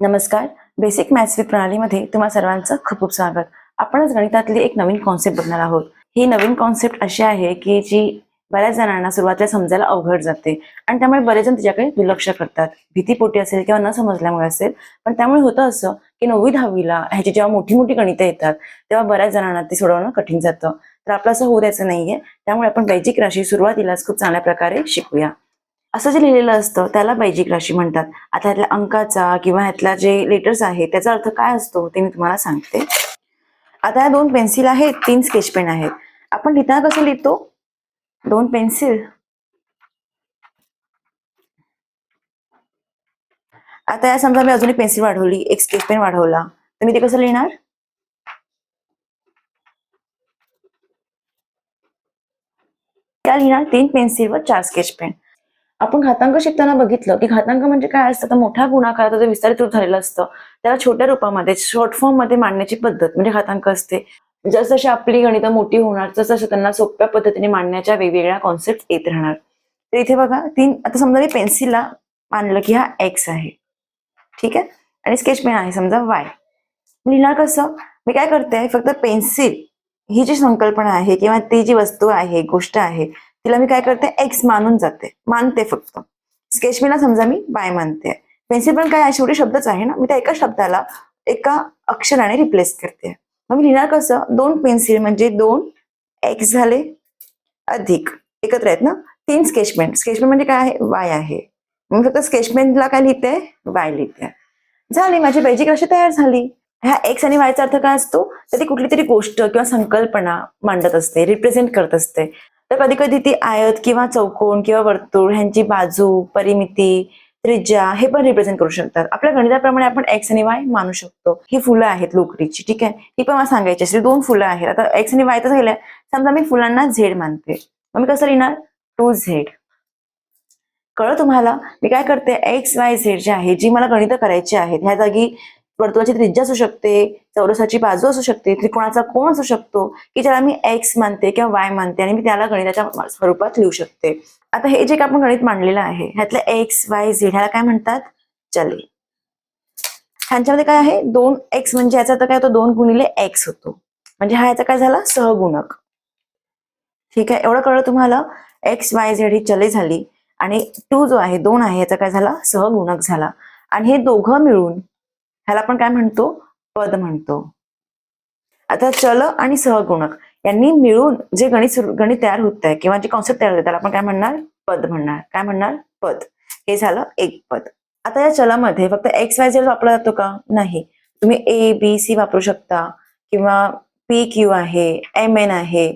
नमस्कार. Basic maths with प्रणालीमध्ये तुम्हा सर्वांचं खूप खूप स्वागत. आपणच गणितातली एक नवीन कॉन्सेप्ट बघणार आहोत. ही नवीन कॉन्सेप्ट अशी आहे की जी बऱ्याच जणांना सुरुवातीला समजायला अवघड जाते आणि त्यामुळे बरेच जण तिच्याकडे दुर्लक्ष करतात. भीतीपोटी असेल किंवा न समजल्यामुळे असेल पण त्यामुळे होतं असं की नववी दहावीला ह्याची जेव्हा मोठी मोठी गणितं येतात तेव्हा बऱ्याच जणांना ते सोडवणं कठीण जातं. तर आपलं असं होऊ द्यायचं नाहीये. त्यामुळे आपण बैजिक राशी सुरुवातीलाच खूप चांगल्या प्रकारे शिकूया. असं जे लिहिलेलं असतं त्याला बैजिक राशी म्हणतात. आता ह्यातल्या अंकाचा किंवा यातला जे लेटर्स आहेत त्याचा अर्थ काय असतो ते मी तुम्हाला सांगते. आता या दोन पेन्सिल आहेत तीन स्केच पेन आहेत. आपण लिहिताना कसं लिहितो? दोन पेन्सिल आता या समजा मी अजून एक पेन्सिल वाढवली एक स्केच पेन वाढवला. तर मी ते कसं लिहिणार? त्या लिहिणार तीन पेन्सिल व चार स्केच पेन आपण घातांक शिकताना बघितलं की घातांक म्हणजे काय असतं? तर मोठ्या गुणाकाराचा जो विस्तारित रूप झालेलं असतं त्याला छोट्या रूपामध्ये शॉर्ट फॉर्ममध्ये मांडण्याची पद्धत म्हणजे घातांक असते. जसजशी आपली गणितं मोठी होणार तसं त्यांना सोप्या पद्धतीने मांडण्याच्या वेगवेगळ्या कॉन्सेप्ट येत राहणार. तर इथे बघा तीन आता समजा मी पेन्सिलला मानलं की हा एक्स आहे. ठीक आहे? आणि स्केच पेन आहे समजा वाय लिहिणार कसं? मी काय करते? फक्त पेन्सिल ही जी संकल्पना आहे किंवा ती जी वस्तू आहे गोष्ट आहे तिला मी काय करते एक्स मानून जाते. मानते फक्त. स्केचमीला समजा मी बाय मानते. पेन्सिल पण काय शेवटी शब्दच आहे ना मी त्या एका शब्दाला एका अक्षराने रिप्लेस करते. मग मी लिहिणार कसं? दोन पेन्सिल म्हणजे दोन एक्स झाले अधिक. एकत्र आहेत ना? तीन स्केचमेंट स्केचमेंट म्हणजे काय आहे? वाय आहे. मी फक्त स्केचमेंटला काय लिहिते? वाय लिहिते. झाली माझी बेजिक अशी तयार झाली. ह्या एक्स आणि वायचा अर्थ काय असतो? तर ती कुठली तरी गोष्ट किंवा संकल्पना मांडत असते रिप्रेझेंट करत असते. तर कधी कधी ती आयत किंवा चौकोन किंवा वर्तुळ ह्यांची बाजू परिमिती त्रिज्या हे पण रिप्रेझेंट करू शकतात. आपल्या गणिताप्रमाणे आपण एक्स आणि वाय मानू शकतो. ही फुलं आहेत लोकरीची ठीक आहे? ही पण मला सांगायची असली दोन फुलं आहेत. आता एक्स आणि वाय तर झाल्या. समजा मी फुलांना झेड मानते. मग मी कसं लिहिणार? टू झेड कळलं तुम्हाला? मी काय करते? एक्स वाय झेड जे आहे जी मला गणित करायची आहेत ह्या जागी वर्तुळाची त्रिज्या असू शकते चौरसाची बाजू असू शकते त्रिकोणाचा कोण असू शकतो की ज्याला मी एक्स मानते किंवा वाय मानते आणि मी त्याला गणिताच्या स्वरूपात लिहू शकते. आता हे जे काय आपण गणित मांडलेलं आहे ह्यातलं एक्स वाय झेड ह्याला काय म्हणतात? चले. ह्यांच्यामध्ये काय आहे? दोन एक्स म्हणजे याचा आता काय? होतो दोन गुणिले एक्स होतो. म्हणजे हा याचा काय झाला? सहगुणक. ठीक आहे? एवढं कळलं तुम्हाला? एक्स वाय झेड ही चले झाली. आणि टू जो आहे दोन आहे याचा काय झाला? सहगुणक झाला. आणि हे दोघं मिळून ह्याला आपण काय म्हणतो? पद म्हणतो. आता चल आणि सहगुणक यांनी मिळून जे गणित गणित तयार होत आहे किंवा जे कॉन्सेप्ट तयार होते त्याला आपण काय म्हणणार? पद म्हणणार. काय म्हणणार? पद. हे झालं एक पद. आता या चलामध्ये फक्त एक्स वाय झेड वापरला जातो का? नाही. तुम्ही ए बी सी वापरू शकता. किंवा पी क्यू आहे एम एन आहे.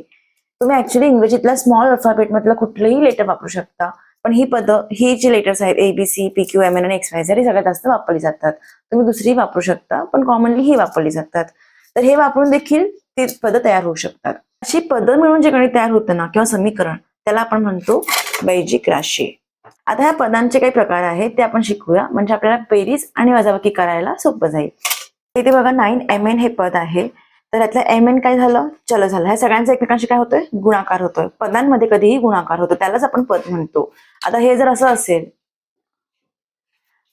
तुम्ही ऍक्च्युली इंग्रजीतल्या स्मॉल अल्फाबेट मधलं कुठलंही लेटर वापरू शकता. पण ही पद ही जी लेटर्स आहेत A B C P Q M N आणि एक्स वाय झेड ही सगळ्यात जास्त वापरली जातात. तुम्ही दुसरी वापरू शकता पण कॉमनली ही वापरली जातात. तर हे वापरून देखील ती पद तयार होऊ शकतात. अशी पद मिळून जे गणित तयार होतं ना किंवा समीकरण त्याला आपण म्हणतो बैजिक राशी. आता ह्या पदांचे काही प्रकार आहेत ते आपण शिकूया. म्हणजे आपल्याला बेरीज आणि वजाबाकी करायला सोपं जाईल. इथे बघा नाईन एम एन हे पद आहे. तर यातलं एम एन काय झालं? चल झालं. ह्या सगळ्यांचा एकमेकांशी काय होतोय? गुणाकार होतोय. पदांमध्ये कधीही गुणाकार होतो. त्यालाच आपण पद म्हणतो. आता हे जर असं असेल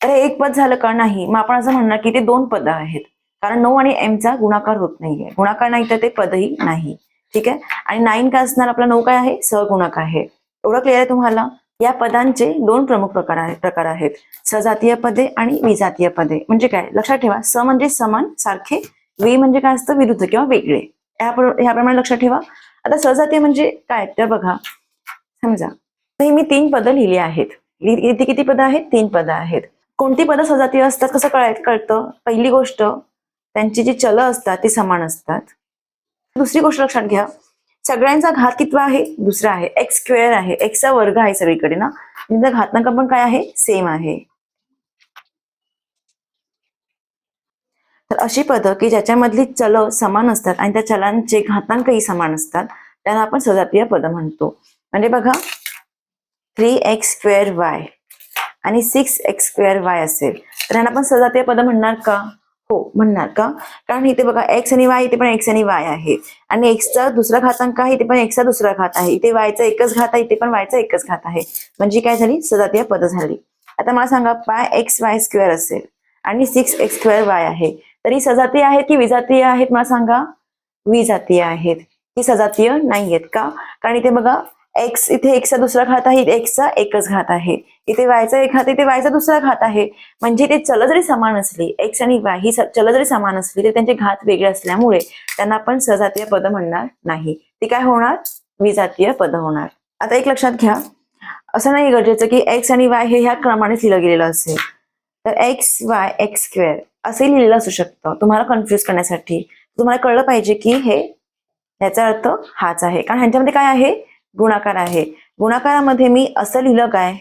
तर हे एक पद झालं का नाही? मग आपण असं म्हणणार की ते दोन पद आहेत. कारण नऊ आणि एम चा गुणाकार होत नाहीये. गुणाकार नाही तर ते पदही नाही. ठीक आहे? आणि नाईन काय असणार? आपला नऊ काय आहे? सहगुणक आहे. एवढं क्लिअर आहे तुम्हाला? या पदांचे दोन प्रमुख प्रकार आहेत प्रकार आहेत. सजातीय पदे आणि विजातीय पदे. म्हणजे काय? लक्षात ठेवा. स म्हणजे समान सारखे वे म्हणजे काय असतं? विरुद्ध किंवा वेगळे. ह्याप्रमाणे लक्षात ठेवा. आता सहजातीय म्हणजे काय? तर बघा समजा. नाही मी तीन पदं लिहिली आहेत. इथे किती पदं आहेत? तीन पदं आहेत. कोणती पदं सजातीय असतात? कसं कळाय कळतं? पहिली गोष्ट त्यांची जी चल असतात ती समान असतात. दुसरी गोष्ट लक्षात घ्या. सगळ्यांचा घात कितवा आहे? दुसरा आहे. एक्स स्क्वेअर आहे. एक्सचा वर्ग आहे सगळीकडे ना? म्हणजे त्यांचा घातांक पण काय आहे? सेम आहे. अशी पदं की ज्याच्यामधली चल समान असतात आणि त्या चलांचे घातांकही समान असतात त्यांना आपण सजातीय पद म्हणतो. म्हणजे बघा थ्री एक्स स्क्वेअर वाय आणि सिक्स एक्स स्क्वेअर वाय असेल. तर ह्यांना आपण सजातीय पद म्हणणार का? हो म्हणणार का? कारण इथे बघा एक्स आणि वाय इथे पण एक्स आणि वाय आहे. आणि एक्सचा दुसरा घातांक आहे इथे पण एक्सचा दुसरा घात आहे. इथे वायचा एकच घात आहे इथे पण वायचा एकच घात आहे. म्हणजे काय झाली? सजातीय पद झाली. आता मला सांगा पाय एक्स वाय स्क्वेअर असेल आणि सिक्स एक्स स्क्वेअर वाय आहे. तरी सजातीय आहेत की विजातीय आहेत मला सांगा? विजातीय आहेत. ही सजातीय नाही आहेत का? कारण इथे बघा एक्स इथे एक्सचा दुसरा घात आहे एक्सचा एकच घात आहे. इथे वायचा एक घात इथे वायचा दुसरा घात आहे. म्हणजे ते चल जरी समान असली एक्स आणि वाय ही चल जरी समान असली तरी त्यांचे घात वेगळे असल्यामुळे त्यांना आपण सजातीय पद म्हणणार नाही. ती काय होणार? विजातीय पद होणार. आता एक लक्षात घ्या. असं नाही गरजेचं की एक्स आणि वाय हे ह्या क्रमानेच लिहिलं गेलेलं असेल. तर एक्स वाय एक्स स्क्वेअर असे लिहिलेलं असू शकतं. तुम्हाला कन्फ्युज करण्यासाठी. तुम्हाला कळलं पाहिजे की हे याचा अर्थ हाच आहे. कारण ह्यांच्यामध्ये काय आहे? गुणाकार आहे. गुणाकारामध्ये मी असं लिहिलं काय?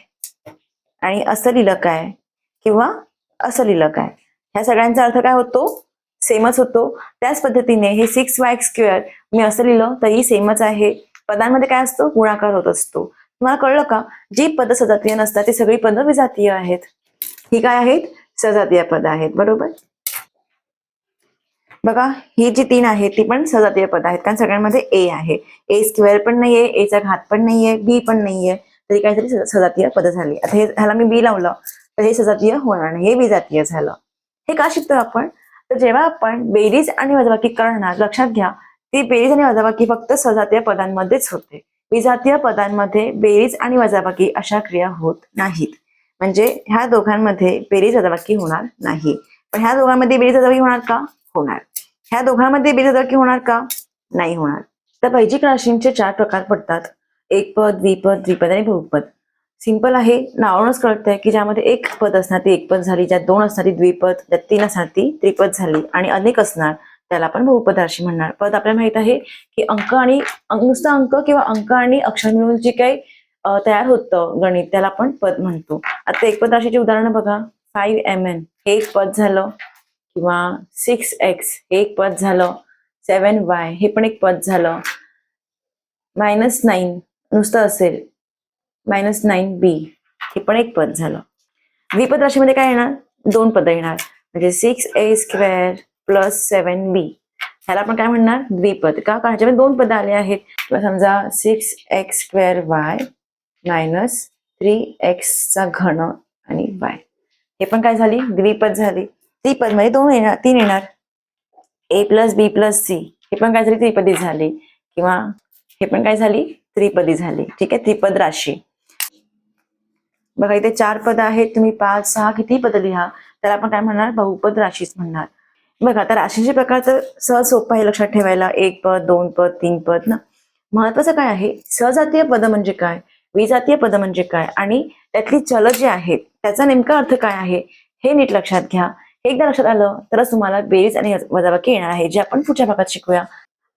आणि असं लिहिलं काय? किंवा असं लिहिलं काय? ह्या सगळ्यांचा अर्थ काय होतो? सेमच होतो. त्याच पद्धतीने हे सिक्स वाय स्क्वेअर मी असं लिहिलं तरी सेमच आहे. पदांमध्ये काय असतो? गुणाकार होत असतो. तुम्हाला कळलं का? जी पद सजातीय नसतात ती सगळी पद विजातीय आहेत. ही काय आहेत? सजातीय पद आहेत बरोबर? बघा ही जी तीन आहेत ती पण सजातीय पद आहेत कारण सगळ्यांमध्ये ए आहे. ए स्क्वेअर पण नाहीये एचा घात पण नाहीये बी पण नाहीये तरी काहीतरी सजातीय पद झाली. आता हे ह्याला मी बी लावलं तर हे सजातीय होणार नाही हे विजातीय झालं. हे का शिकतो आपण? तर जेव्हा आपण बेरीज आणि वजाबाकी करणार लक्षात घ्या ती बेरीज आणि वजाबाकी फक्त सजातीय पदांमध्येच होते. विजातीय पदांमध्ये बेरीज आणि वजाबाकी अशा क्रिया होत नाहीत. म्हणजे ह्या दोघांमध्ये बेरीज वजाबाकी होणार नाही. पण ह्या दोघांमध्ये बेरीज वजाबाकी होणार का? होणार. ह्या दोघांमध्ये बेरीज वजाबाकी होणार का? नाही होणार. तर बैजिक राशींचे चार प्रकार पडतात. एक पद द्विपद द्विपद आणि बहुपद सिंपल आहे. नावावरूनच कळतंय की ज्यामध्ये एक पद असणार ती एक पद झाली ज्यात दोन असणार ती द्विपद ज्यात तीन असणार ती त्रिपद झाली आणि अनेक असणार त्याला आपण बहुपद राशी म्हणणार. पद आपल्याला माहीत आहे की अंक आणि नुसतं अंक किंवा अंक आणि अक्षर मिळून जे काही तयार होतं गणित त्याला आपण पद म्हणतो. आता एक पद राशीची उदाहरणं बघा. फाईव्ह एम एन हे एक पद झालं. किंवा सिक्स एक्स हे एक पद झालं. सेवन वाय हे पण एक पद झालं. मायनस नाईन नुसतं असेल. मायनस नाईन बी हे पण एक पद झालं. द्विपद राशीमध्ये काय येणार? दोन पद येणार. म्हणजे six A square plus seven B ह्याला आपण काय म्हणणार? द्विपद. का? कारण ह्याच्यामध्ये दोन पद आले आहेत. किंवा समजा six X square Y minus three एक्सचा घन आणि वाय हे पण काय झाली? द्विपद झाली. त्रिपद म्हणजे दोन येणार तीन येणार. A plus B plus C हे पण काय झाली? त्रिपदी झाली. किंवा हे पण काय झाली? त्रिपदी झाली. ठीक आहे? त्रिपद राशी. बघा इथे चार पद आहेत. तुम्ही पाच सहा किती पद लिहा. तर आपण काय म्हणणार? बहुपद राशीच म्हणणार. बघा आता राशींचे प्रकार तर सहज सोपं आहे लक्षात ठेवायला. एक पद दोन पद तीन पद ना? महत्वाचं काय आहे? सजातीय पद म्हणजे काय? विजातीय पद म्हणजे काय? आणि त्यातली चल जी आहेत त्याचा नेमका अर्थ काय आहे? हे नीट लक्षात घ्या. हे एकदा लक्षात आलं तरच तुम्हाला बेरीज आणि वजाबाकी येणार आहे जे आपण पुढच्या भागात शिकूया.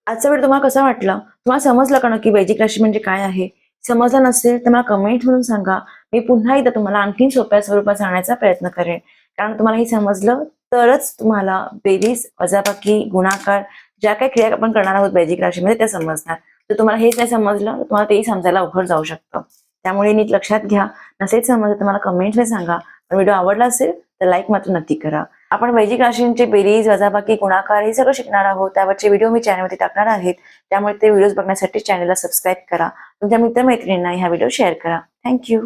आजचा वेळ तुम्हाला कसा वाटला? तुम्हाला समजलं का की वैदिक राशी म्हणजे काय आहे? समजलं नसेल तर मला कमेंट म्हणून सांगा. मी पुन्हा एकदा तुम्हाला आणखीन सोप्या स्वरूपात सांगण्याचा प्रयत्न करेन. कारण तुम्हाला हे समजलं तरच तुम्हाला बेरीज वजाबाकी गुणाकार ज्या काही क्रिया आपण करणार आहोत वैदिक राशीमध्ये त्या समजणार. तर तुम्हाला हेच नाही समजलं तर तुम्हाला तेही समजायला अवघड जाऊ शकतं. त्यामुळे नीट लक्षात घ्या. नसेल समजलं तर मला सांगा. पण व्हिडिओ आवडला असेल तर लाईक मात्र नक्की करा. आपण वैदिक राशींचे बेरीज वजाबाकी गुणाकार हे सगळं शिकणार आहोत. त्यावरचे व्हिडिओ मी चॅनलमध्ये टाकणार आहेत. त्यामुळे ते व्हिडिओज बघण्यासाठी चॅनलला सबस्क्राईब करा. तुमच्या मित्रमैत्रिणींना ह्या व्हिडिओ शेअर करा. थँक्यू